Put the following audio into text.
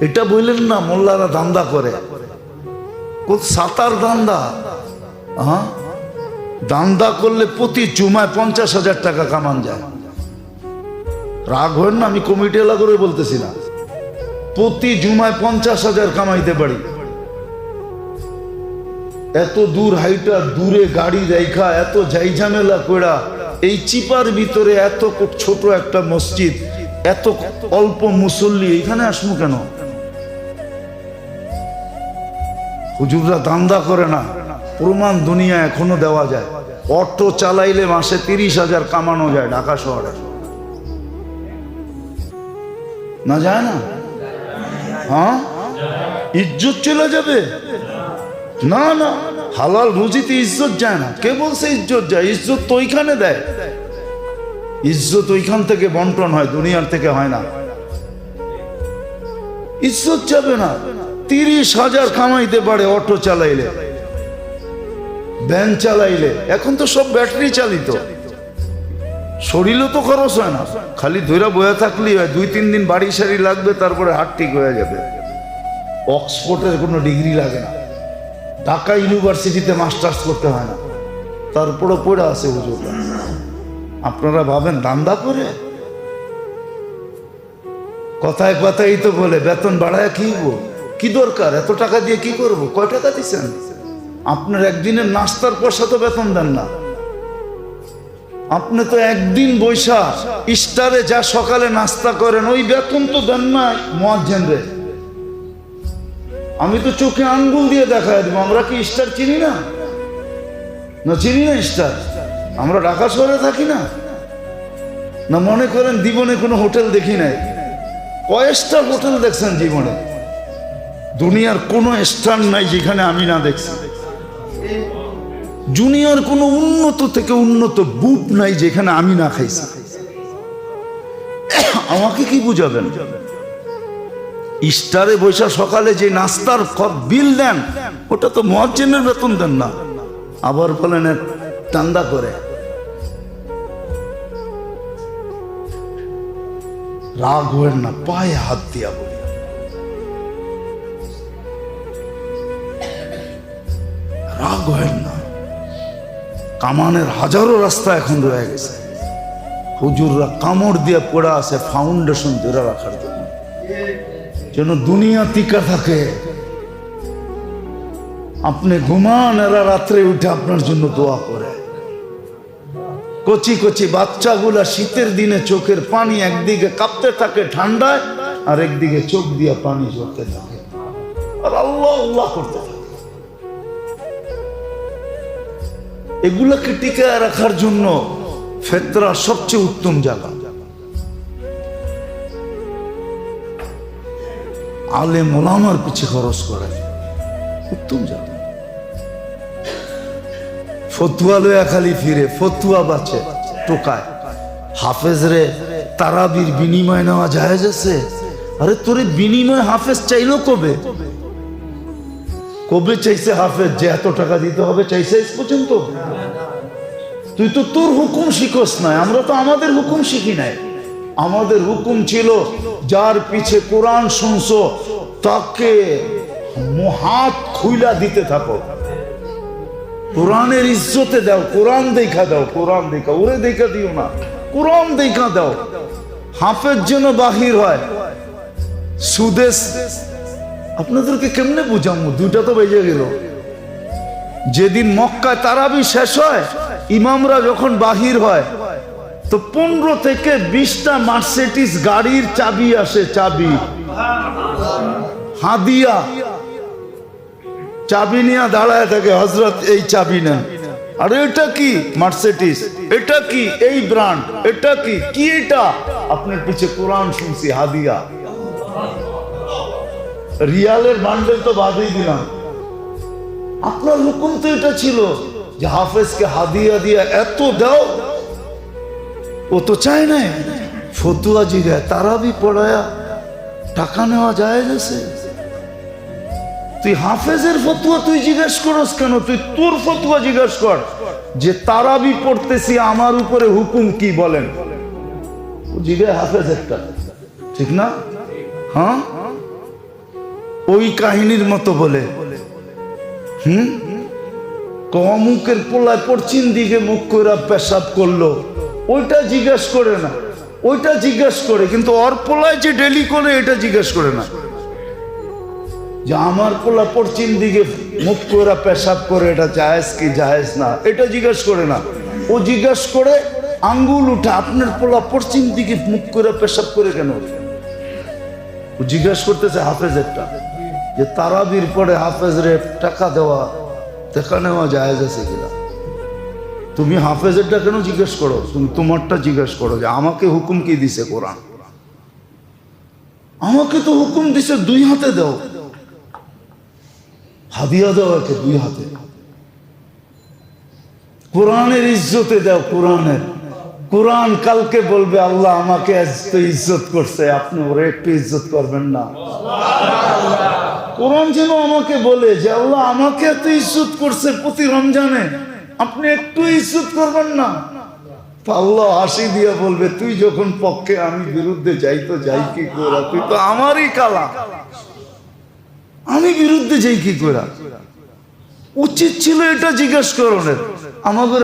এটা বললেন না, মোল্লারা দান্দা করে। সাতার দান্দা হ্যাঁ? দান্দা করলে প্রতি জুমায় পঞ্চাশ হাজার টাকা কামান যায়। রাগ হয় না, আমি কমিটি এলা করে বলতেছি না। প্রতি জুমায় পঞ্চাশ হাজার কামাইতে পারি। এত দূর হাইটা, দূরে গাড়ি রেখা, এত যাই ঝামেলা কইরা, এই চিপার ভিতরে এত ছোট একটা মসজিদ, এত অল্প মুসল্লি এখানে আসমু কেন? হুজুররা দান্দা করে না। প্রমাণ দুনিয়া এখনও দেওয়া যায়। অটো চালাইলে মাসে তিরিশ হাজার কামানো যায় ঢাকা শহরে। না যায় না? হ্যাঁ? ইজ্জত চলে যাবে? না না। হালাল রুজিতে ইজ্জত যায় না। কে বলছে ইজ্জত যায়? ইজ্জত তো ওইখানে দেয়। ইজ্জত ওইখান থেকে বন্টন হয়, দুনিয়ার থেকে হয় না। ইজ্জত যাবে না। তিরিশ হাজার কামাইতে পারে অটো চালাইলে। ভ্যান চালাইলে। এখন তো সব ব্যাটারি চালিত। শরীরও তো খরচ হয় না। খালি ধৈরা বয়ে থাকলেই হয়। দুই, তিন দিন বাড়ি সারি লাগবে, তারপরে হাট ঠিক হয়ে যাবে। অক্সফোর্ডের কোনো ডিগ্রি লাগে না। ঢাকা ইউনিভার্সিটিতে মাস্টার্স করতে হয় না। তারপরে পড়ে আছে হুজুররা আপনারা ভাবেন দান্দা করে? কথায় কথাই তো বলে, বেতন বাড়ায় কি হব? কি দরকার? এত টাকা দিয়ে কি করব? কয় টাকা দিচ্ছেন আপনার একদিনের নাস্তার পয়সা তো বেতন দেন না। আপনি তো একদিন বৈশা ইস্টারে যা সকালে নাস্তা করেন, ওই বেতন তো দেন না মোয়াজ্জেন রে। আমি তো চোখে আঙ্গুল দিয়ে দেখা দেবো, আমরা কি স্টার চিনি না? না চিনি না স্টার আমরা ঢাকা শহরে থাকি না। না মনে করেন জীবনে কোনো হোটেল দেখি নাই। কয় স্টার হোটেল দেখছেন জীবনে। দুনিয়ার কোনো স্টার নাই যেখানে আমি না দেখছি। জুনিয়র কোনো উন্নত থেকে উন্নত বুপ নাই যেখানে আমি না খাইছি। আমাকে কি বুঝাবেন? স্টারে বৈশা সকালে যে নাস্তার বিল দেন, ওটা তো মহাজনের বেতন দেন না। আবার বলেন টান্দা করে। রাগ হবেন না, পায়ে হাত দিয়া বলি। রাগ হয় না। কামানের হাজারো রাস্তা এখন রয়ে গেছে। হুজুররা কামড় দিয়ে পড়ে আছে ফাউন্ডেশন ধরে রাখার জন্য। যেন দুনিয়া টিকা থাকে। আপনি ঘুমান এরা রাত্রে উঠে আপনার জন্য দোয়া করে। কচি কচি বাচ্চাগুলা শীতের দিনে চোখের পানি একদিকে কাঁপতে থাকে ঠান্ডায়, আর একদিকে চোখ দিয়ে পানি ঝরতে থাকে। আর আল্লাহ আল্লাহ করতে থাকে। এগুলাকে টিকায় রাখার জন্য ফেতরা সবচেয়ে উত্তম জায়গা। আলে মোলামার পিছে খরচ করে। উত্তম জায়গা। ফতুয়া লয়া খালি ফিরে, ফতুয়া বাঁচে, টোকায়। হাফেজ রে, তারাবির বিনিময় নেওয়া যায় আছে? আরে তোরে বিনিময় হাফেজ চাইলো কবে? কবে চাইছে হাফেজ? যে এত টাকা দিতে হবে, চাইছে পর্যন্ত? তুই তো তোর হুকুম শিখোস নাই আমরা তো আমাদের হুকুম শিখি নাই। আমাদের হুকুম ছিল, যার পিছে কোরআন শুনছো, তাকে হাত খুইলা দিতে থাকো। কোরআনের ইজ্জতে দাও, কোরআন দেখা দাও, কোরআন দেখা, ওরে দেখা দিও না, কোরআন দেখা দাও। হাফের জন্য বাহির হয়, সুদেশ, আপনাদেরকে কেমনে বুঝাবো দুইটা তো বেজে গেল। যেদিন মক্কায় তারাবি শেষ হয় ইমামরা যখন বাহির হয়, তো পনেরো থেকে বিশটা মার্সেটিস গাড়ির চাবি আসে, চাবি। হাদিয়া। চাবি নিয়ে দাঁড়ায় থাকে হজরত এই চাবি না আর এটা কি মার্সেটিস এটা কি এই ব্র্যান্ড এটা কি? কি এটা? আপনার পিছে কোরআন শুনছি, হাদিয়া। রিয়ালের বান্ডেল তো বাদই দিলাম। আপনার হুকুম তো এটা ছিল। যে হাফেজকে হাদিয়া দিয়া এত দাও, ও তো চায় নাই। ফতুয়া জিগায় তারাবি পড়ায়া টাকা নেওয়া যায় গেছে তুই হাফেজের ফতুয়া তুই জিজ্ঞেস করস কেন? তুই তোর ফতুয়া জিজ্ঞেস কর। যে তারাবি পড়তেছি, আমার উপরে হুকুম কি বলেন? জিজ্ঞাসা হাফেজ একটা। ঠিক না? হ্যাঁ? ওই কাহিনীর মতো বলে। হুম? অমুকের পোলায় পশ্চিম দিকে মুখ করে পেশাব করল। ওইটা জিজ্ঞেস করে না। ওইটা জিজ্ঞেস করে, কিন্তু ওর পোলায় যে ডেলি করে, এটা জিজ্ঞেস করে না। যে আমার পোলা পশ্চিম দিকে মুখ করে পেশাব করে, এটা জায়েজ কি জায়েজ না? এটা জিজ্ঞেস করে না। ও জিজ্ঞেস করে, আঙ্গুল উঠে আপনার পোলা পশ্চিম দিকে মুখ করে পেশাব করে কেন? ও জিজ্ঞেস করতেছে হাফেজেরটা। যে তারাবির পরে হাফেজরে টাকা দেওয়া দেখা নেওয়া আছে কিনা? তুমি হাফেজেরটা কেন জিজ্ঞেস করো? তুমি তোমারটা জিজ্ঞেস করো যে আমাকে হুকুম কি দিছে কোরআন? আমাকে তো হুকুম দিছে দুই হাতে দাও। হাদিয়া দাও একে দুই হাতে। কোরআনের ইজ্জতে দাও কোরআনের। কোরআন কালকে বলবে, আল্লাহ আমাকে ইজ্জত করছে, আপনি ওরে একটু ইজ্জত করবেন না। কোরআন যেন আমাকে বলে যে আল্লাহ আমাকে এত ইজ্জত করছে প্রতি রমজানে। আপনি একটু ইজ্জত করবেন না। আল্লাহ হাসি দিয়া বলবে, তুই যখন পক্ষে আমি বিরুদ্ধে যাই তো যাই কি করা তুই তো আমারই কালা। আমি বিরুদ্ধে যাই কি করা উচিত ছিল এটা জিজ্ঞেস করণের। আমাদের